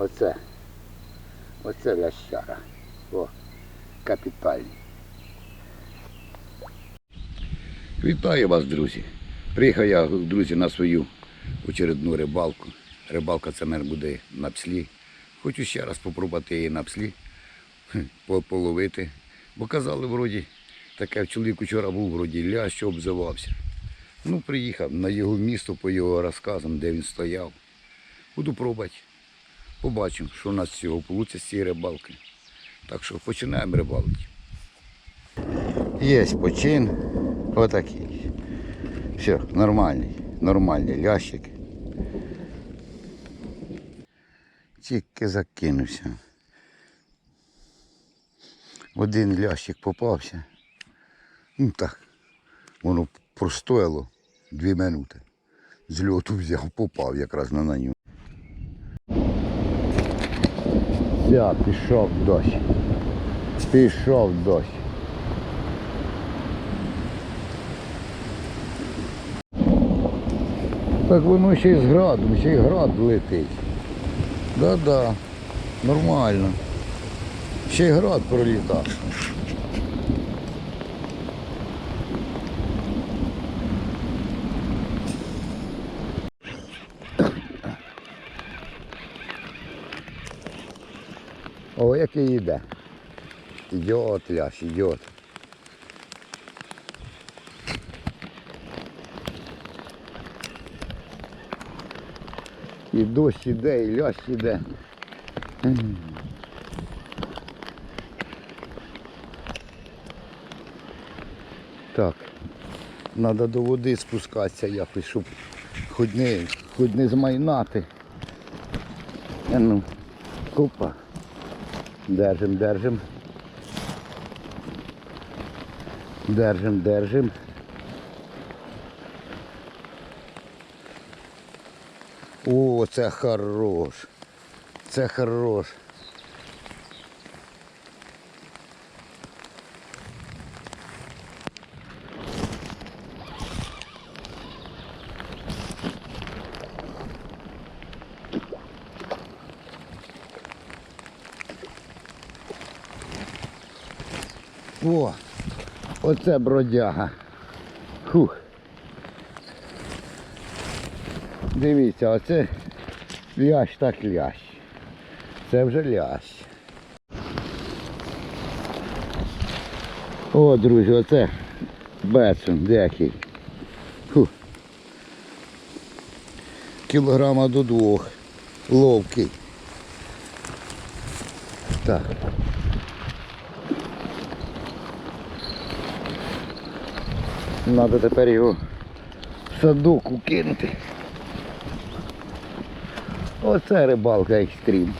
Оце. Оце лящара. О, капітальний. Вітаю вас, друзі. Приїхав я, друзі, на свою очередну рибалку. Рибалка це мер буде на пслі. Хочу ще раз спробувати її на пслі половити. Бо казали, вроді, таке чоловік вчора був, вроді, лящ, що обзивався. Ну, приїхав на його місто по його розказам, де він стояв. Буду пробувати. Побачимо, що у нас з цього вийде з цієї рибалки. Так що починаємо рибалити. Є почин. Отакий. Все, нормальний, нормальний лящик. Тільки закинувся. Один лящик попався. Ну так, воно простояло дві минути. З льоту взяв, попав якраз на наню. Я пішов дощ. Пішов дощ. Так воно ще й з градом, ще й град летить. Да-да, нормально. Ще й град пролітав. О, який йде. Ідіот, ляш, ідіот. І дощ іде, і лящ іде. Так, треба до води спускатися якось, щоб хоч не, хоч не змайнати. А ну, купа. Держим, держим. Держим, держим. О, це хорош. Це хорош. О, оце бродяга. Фух. Дивіться, оце лящ так лящ. Це вже лящ. О, друзі, оце бецун, декий. Фух. Кілограма до двох. Ловкий. Так. Надо тепер його в садок укинути. Оце рибалка екстрім.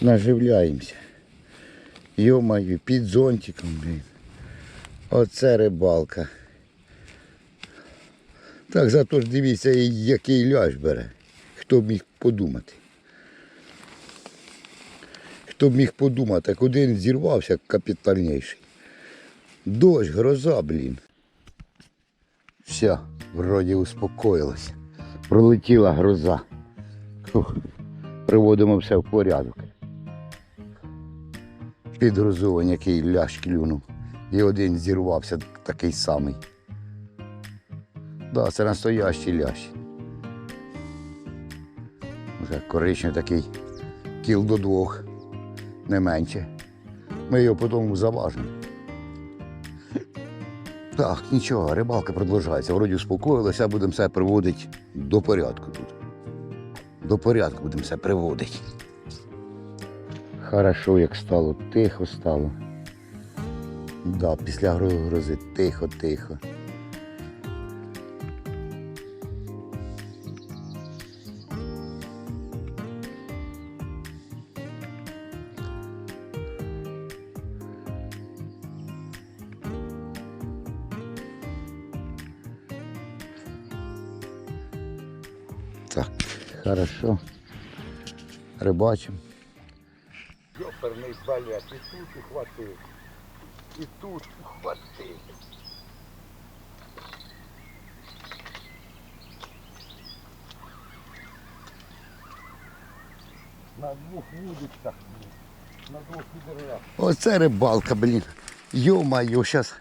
Наживляємося. Йомаю, під зонтиком, блін. Оце рибалка. Так, зато ж дивіться, який ляж бере. Хто б міг подумати. Хто б міг подумати, куди він зірвався капітальніший. Дощ, гроза, блін. Все, вроді успокоїлося. Пролетіла гроза. Фух. Приводимо все в порядок. Під грозою який ляш клюнув. І один зірвався такий самий. Да, це настоящий лящ. Вже коричневий такий кіл до двох, не менше. Ми його потім заважимо. Так, нічого, рибалка продовжується. Вроді успокоїлися, будемо все приводити до порядку тут. До порядку будемо все приводити. Хорошо, як стало, тихо стало. Да, після гро- грози тихо, що рибачимо. Йоперний балет, і тут ухватив, і тут ухватив. На двох вудочках, на двох відерях. Оце рибалка, блін. Йо-майо, зараз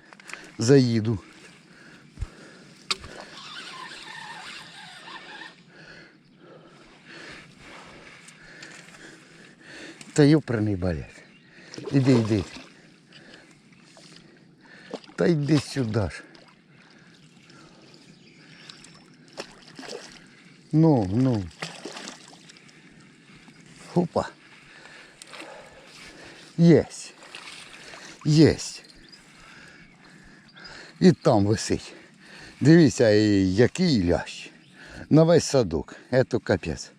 заїду. Та йопраний балет. Іди, іди. Та йди сюди ж. Ну, ну. Опа. Єсть. Єсть. І там висить. Дивіться, і який лящ. На весь садок. Ето капець.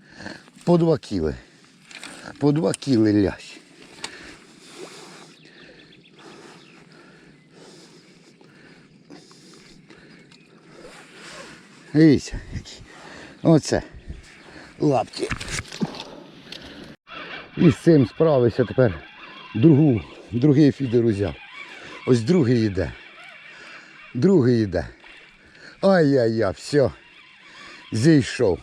По два кіли. По два кіли лящ. Дивіться, які. Оце. Лапті. І з цим справився тепер другу, другий фідер узяв. Ось другий йде. Другий йде. Ай-яй-яй, все. Зійшов.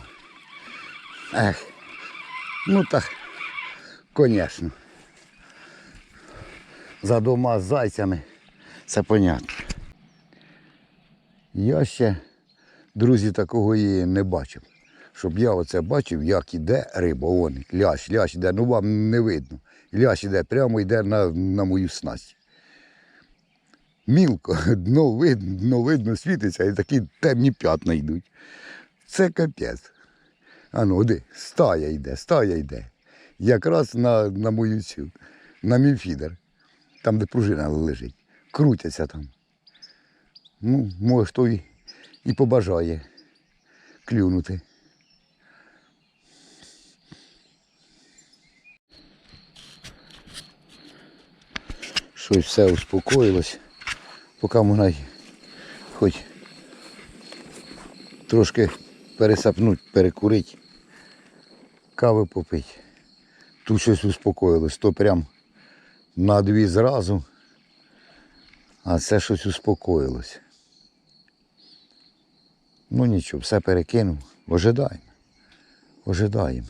Ех. Ну так, звісно. За двома зайцями. Це понятно. Я ще, друзі, такого і не бачив. Щоб я оце бачив, як іде риба, вон, лящ, лящ іде, ну вам не видно. Лящ іде, прямо йде на, на мою снасть. Мілко, дно видно, дно видно світиться і такі темні п'ятна йдуть. Це капець. А ну, де, стая йде, стая йде. Якраз на, на мою цю, на мій фідер, там, де пружина лежить. Крутяться там. Ну, може, хто і, і побажає клюнути. Щось все успокоїлось, поки можна хоч трошки пересапнути, перекурити, кави попити. Тут щось успокоїлось, то прям на дві зразу, а це щось успокоїлось. Ну нічого, все перекинув. Ожидаємо. Ожидаємо.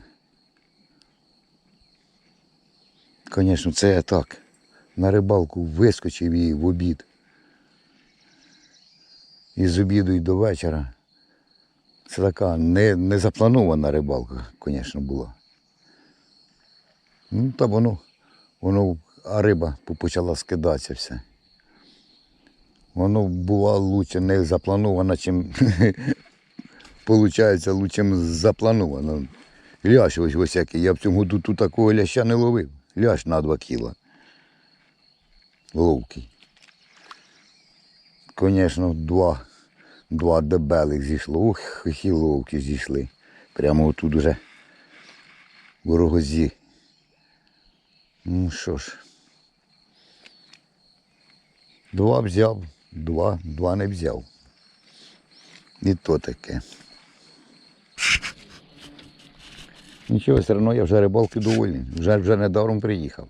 Звісно, це я так. На рибалку вискочив і в обід. І з обіду і до вечора. Це така не, не запланована рибалка, звісно, була. Ну, та воно, воно, а риба почала скидатися все. Воно бувало лучше не заплановано, чим Получається, лучше заплановано. Лящ ось ось який. Я в цьому году тут такого ляща не ловив. Лящ на 2 кіла. Ловкий. Звісно, два, два дебелих зійшло. Ух, які ловкі зійшли. Прямо отут уже в рогозі. Ну що ж. Два взяв, два, два не взяв. І то таке. Нічого, все одно я вже рибалки довольний. Вже, вже недаром приїхав.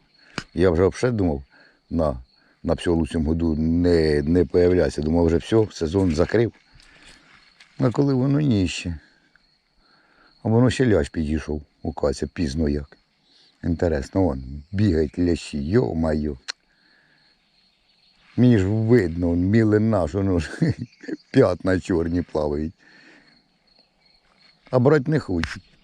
Я вже взагалі думав на, на псьолу цьому году не, не появлятися. Думав, вже все, сезон закрив. А коли воно ні ще. А воно ще лящ підійшов, оказується, пізно як. Інтересно, вон, бігають лящі, йо-майо. Мені ж видно, мілина, що ж п'ятна чорні плавають. А брати не хочуть.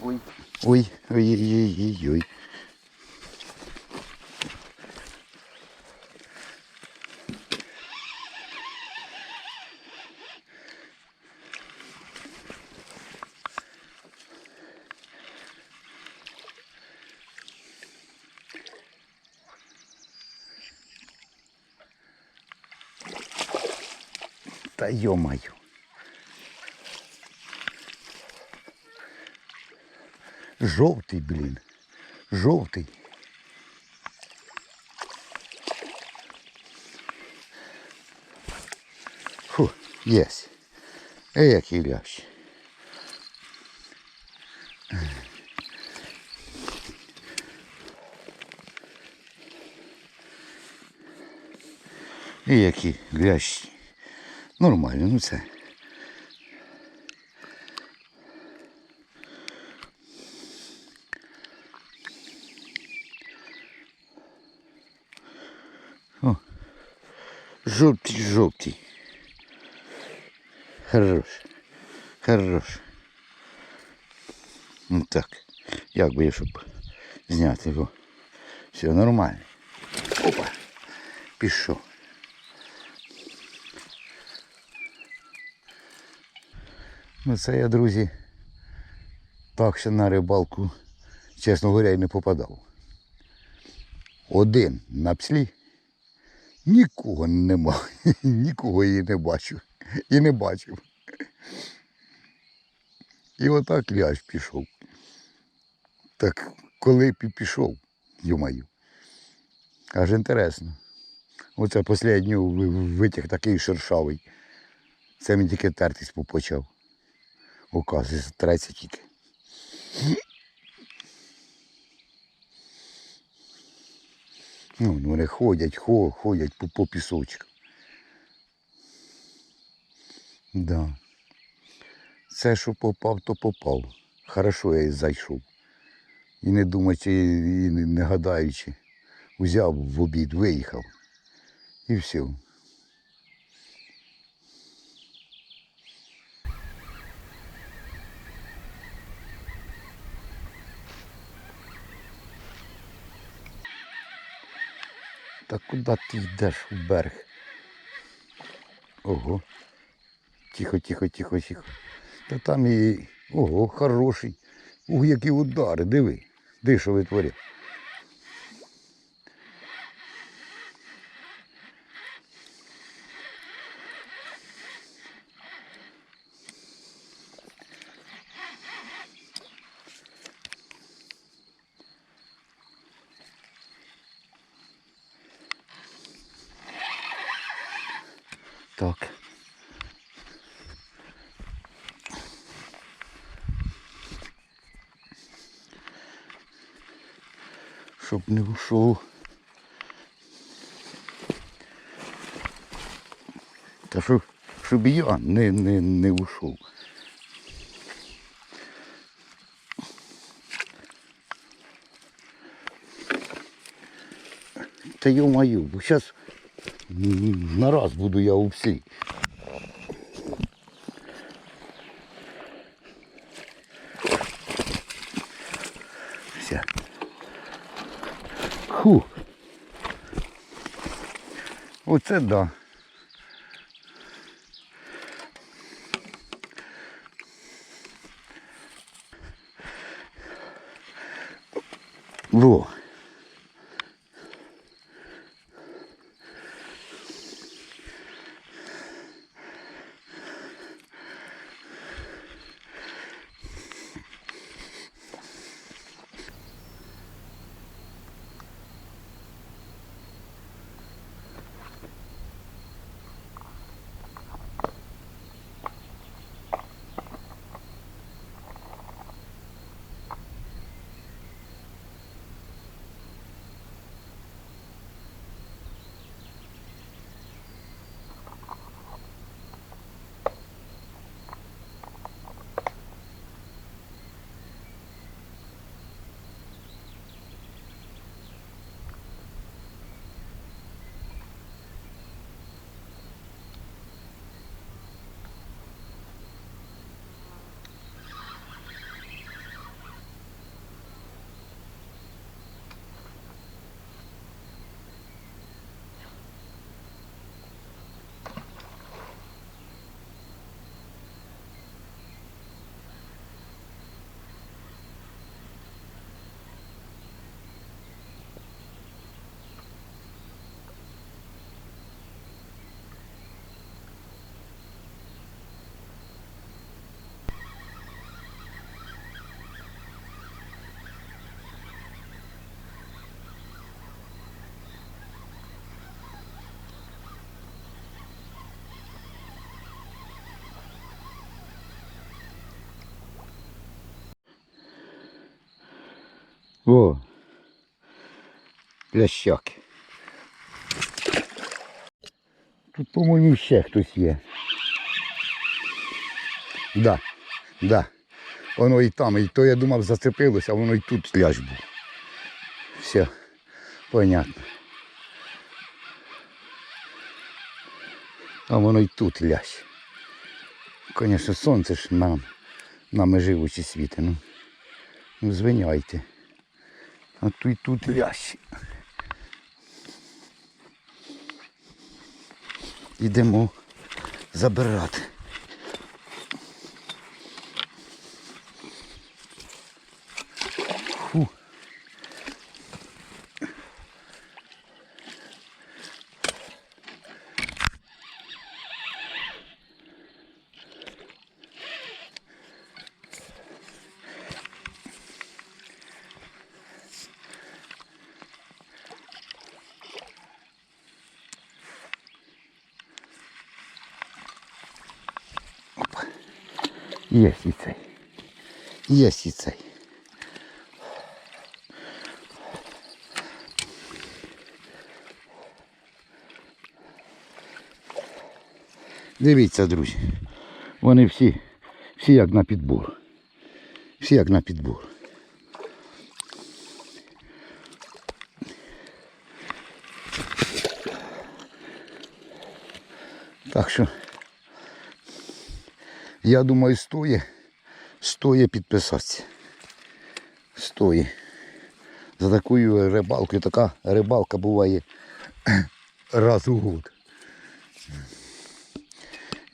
Ой. Ой, ой, ой, ой, ой. Та ё-моё. Жовтий, блін. Жовтий. Фу, єсть. Е, який лящ. І які лящі. Нормально, ну це. Жовтий, жовтий. Хорош. Хорош. Ну так. Як би я, щоб зняти його. Все нормально. Опа. Пішов. Ну це я, друзі, так ще на рибалку, чесно говоря, і не попадав. Один на пслі. Нікого нема, нікого її не бачу. І не бачив. І отак ляж пішов. Так коли б і пішов, юмаю. Аж інтересно. Оце останню витяг такий шершавий. Це він тільки тертись почав. Оказується, треться тільки. Ну, вони ходять, хо, ходять по, по пісочку. Да. Це, що попав, то попав. Хорошо я і зайшов. І не думаючи, і не гадаючи, взяв в обід, виїхав. І все. Та куди ти йдеш в берег? Ого. Тихо, тихо, тихо, тихо. Та там і. Ого, хороший. Ух, які удари, диви. Диви, що витворяв. Так. Ушов. Та щоб, щоб я не, не, не ушов. Та ё-моё, бо на раз буду я у всій. Ху. Оце да. О. Лящаки. Тут, по-моєму, ще хтось є. Да, да. Воно і там, і то я думав зацепилося, а воно і тут ляж був. Все, понятно. А воно і тут лящ. Звісно, сонце ж нам, нами живучі світи. Ну, ну звиняйте. А то й тут лящ. Ідемо забирати. Є і цей. Є і цей. Дивіться, друзі. Вони всі, всі як на підбор. Всі як на підбор. Так що я думаю, стоїть, стоїть підписатися. Стоїть. За такою рибалкою така рибалка буває раз у год.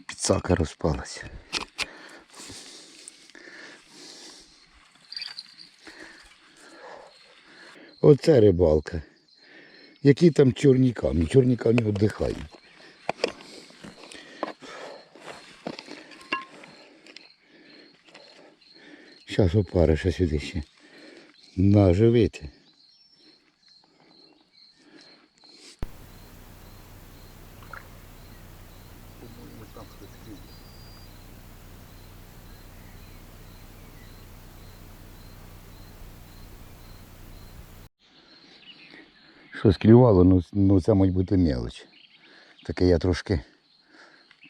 Підсака розпалася. Оце рибалка. Які там чорні камні? Чорні камні віддихають. Зараз опариша сюди ще. Наживити. Щось клювало, ну, ну це мабуть бути мелоч. Таке я трошки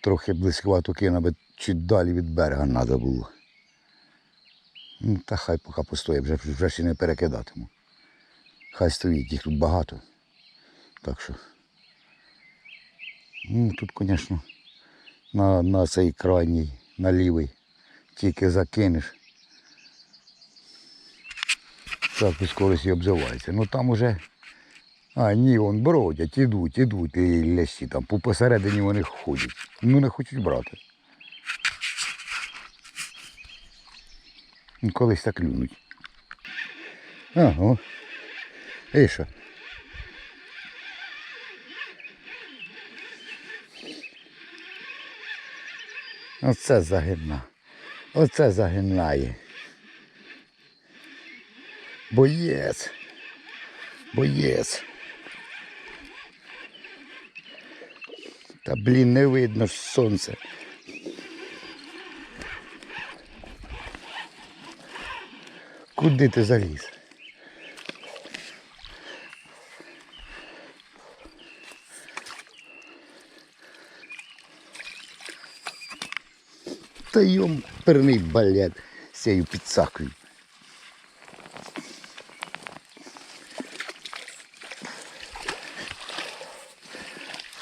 трохи близькувато кинув, аби далі від берега треба було. Ну, та хай поки постоє, вже, вже ще не перекидатиму. Хай стоїть, їх тут багато. Так що. Ну, тут, звісно, на, на цей крайній, на лівий, тільки закинеш. Так і скорості обзивається. Ну там уже. А, ні, вон бродять, ідуть, ідуть і лясі там. Посередині вони ходять. Ну не хочуть брати. Колись так клюнуть. Ага. І що? Оце загина. Оце загинає. Боєць. Боєць. Та блін, не видно ж сонце. Куди ти заліз? Та йом перний балет з цією підсакою.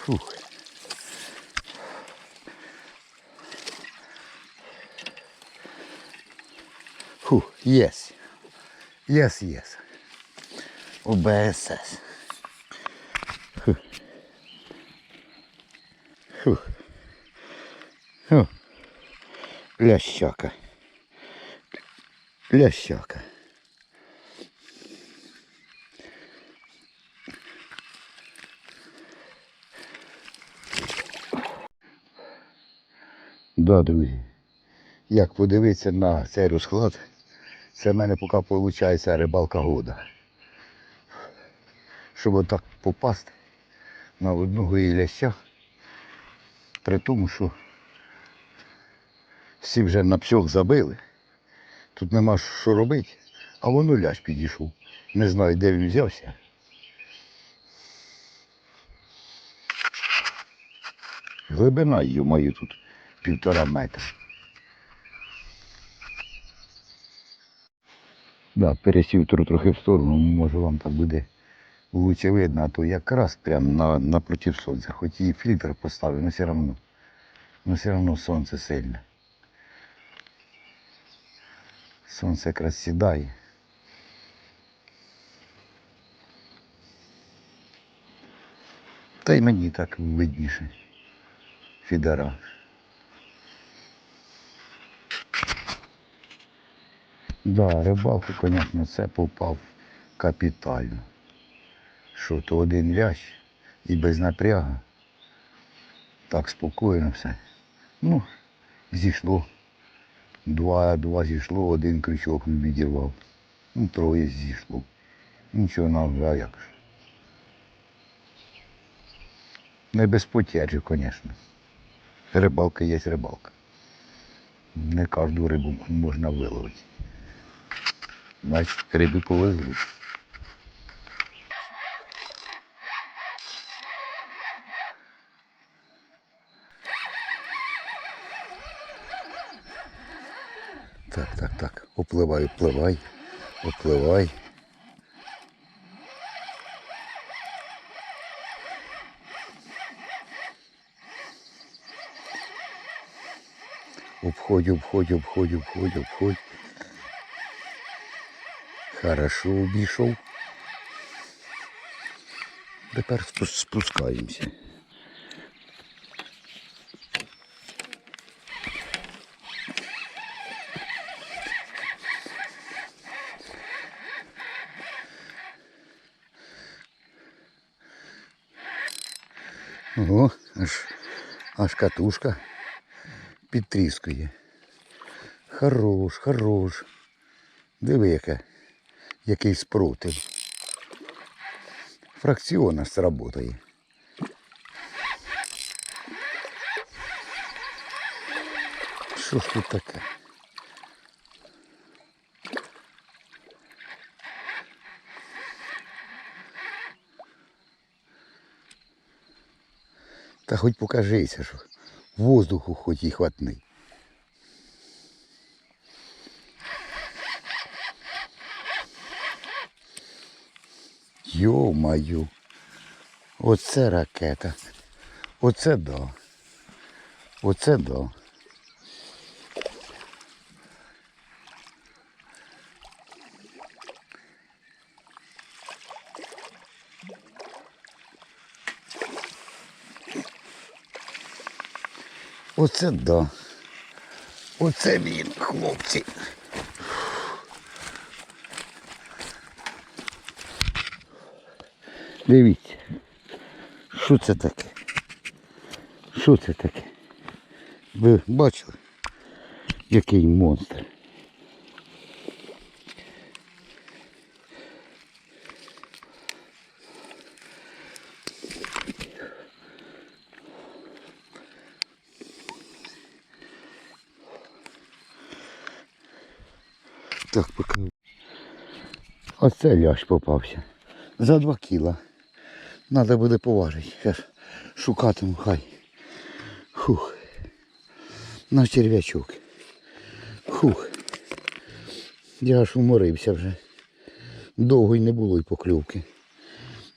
Фух. Фух, єс. Єс, єс. ОБСС. Фух. Фух. Фух. Лящака. Лящака. Да, друзі. Як подивитися на цей розклад, це в мене поки виходить рибалка года. Щоб отак попасти на одного ляща, при тому, що всі вже на псьох забили, тут нема що робити, а воно лящ підійшов. Не знаю, де він взявся. Глибина її мою тут півтора метра. Да, пересів трохи в сторону, може вам так буде лучше видно, а то якраз прям на, напротив сонця. Хоч і фільтр поставив, але все одно. Но все одно сонце сильне. Сонце якраз сідає. Та й мені так видніше. Фідера. Да, рибалку, звісно, це попав капітально. Що то один лящ і без напряга. Так спокійно все. Ну, зійшло. Два, два зійшло, один крючок не відірвав. Ну, троє зійшло. Нічого нам вже, а як. Не без потері, звісно. Рибалка є рибалка. Не кожну рибу можна виловити. Значить, рибі повезло. Так, так, так. Опливай, опливай, опливай. Обходь, обходь, обходь, обходь, обходь. Хорошо обійшов. Тепер спу- спускаємося. Ого, аж, аж катушка підтріскує. Хорош, хорош. Диви, яке, який спротив. Фракціона сработає. Що ж тут таке? Та хоч покажися, що воздуху хоч і хватний. Йо-маю. Оце ракета. Оце да. Оце да. Оце да. Оце він, хлопці. Дивіться. Що це таке? Що це таке? Ви бачили? Який монстр? Так, поки. Оце ляж попався. За два кіла. Надо буде поважити. Зараз шукатиму хай. Хух. Наш черв'ячок. Хух. Я аж уморився вже. Довго й не було й покльовки.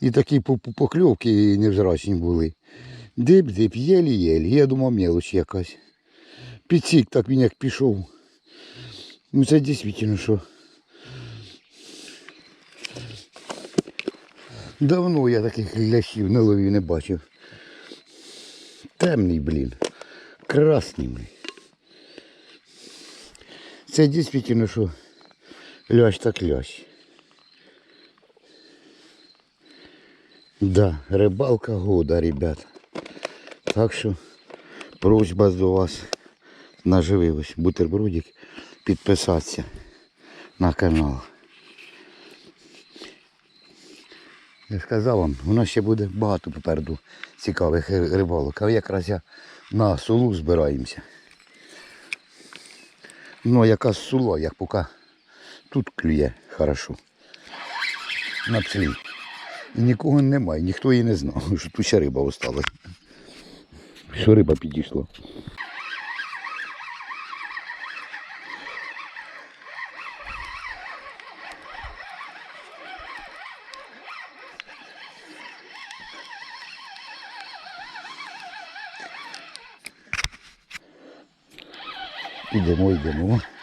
І такі по- по- покльовки невзрачні були. Дип-дип, єлі-єлі. Я думав, мелоч якась. Підсік так він як пішов. Ну це дійсно що. Давно я таких лящів на лові не бачив. Темний, блін. Красний. Блін. Це дійсно, що лящ так лящ. Да, рибалка года, ребята. Так що просьба до вас наживилась бутербродик підписатися на канал. Я сказав вам, у нас ще буде багато попереду цікавих рибалок. А якраз я на сулу збираємося. Ну, яка сула, як поки тут клює хорошо. на пслі. І нікого немає, ніхто її не знав, що тут ще риба осталась. Що риба підійшла. Ідемо, йдемо. Фу.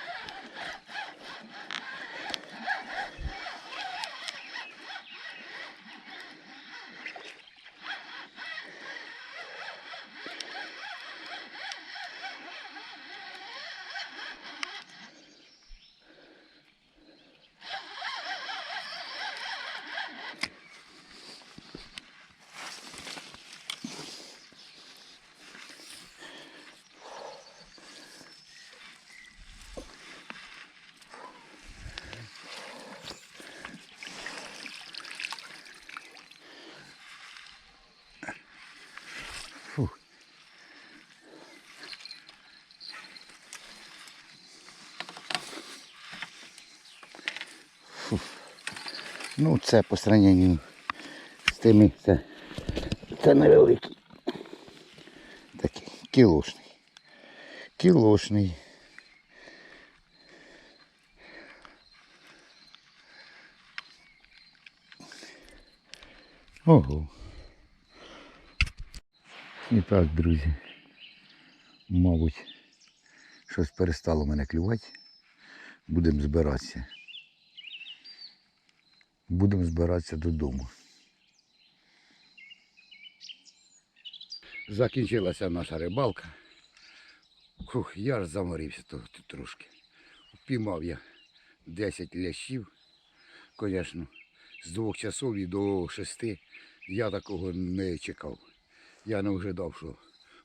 Ну, це по сравненню з тими, це, це невеликий. Такий кілошний. Кілошний. Ого. І так, друзі. Мабуть, щось перестало мене клювати. Будемо збиратися. Будемо збиратися додому. Закінчилася наша рибалка. Хух, я ж заморився тут трошки. Впіймав я 10 лящів. Звісно, з двох часов і до шести я такого не чекав. Я не ожидав, що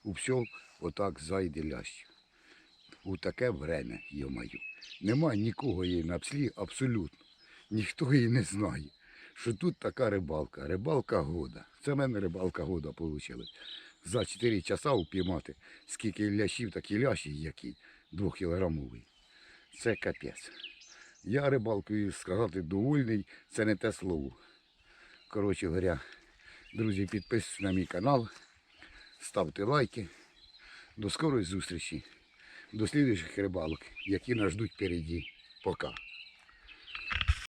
у всьому отак зайде лящ. У таке время, йомаю. Нема нікого її на пслі абсолютно. Ніхто її не знає, що тут така рибалка. Рибалка года. Це в мене рибалка года вийшла. За 4 часа упіймати, скільки лящів, такі лящі, які двохкілограмовий. Це капець. Я рибалкою сказати довольний, це не те слово. Коротше говоря, друзі, підписуйтесь на мій канал, ставте лайки. До скорої зустрічі, до слідуючих рибалок, які нас ждуть впереді. Пока.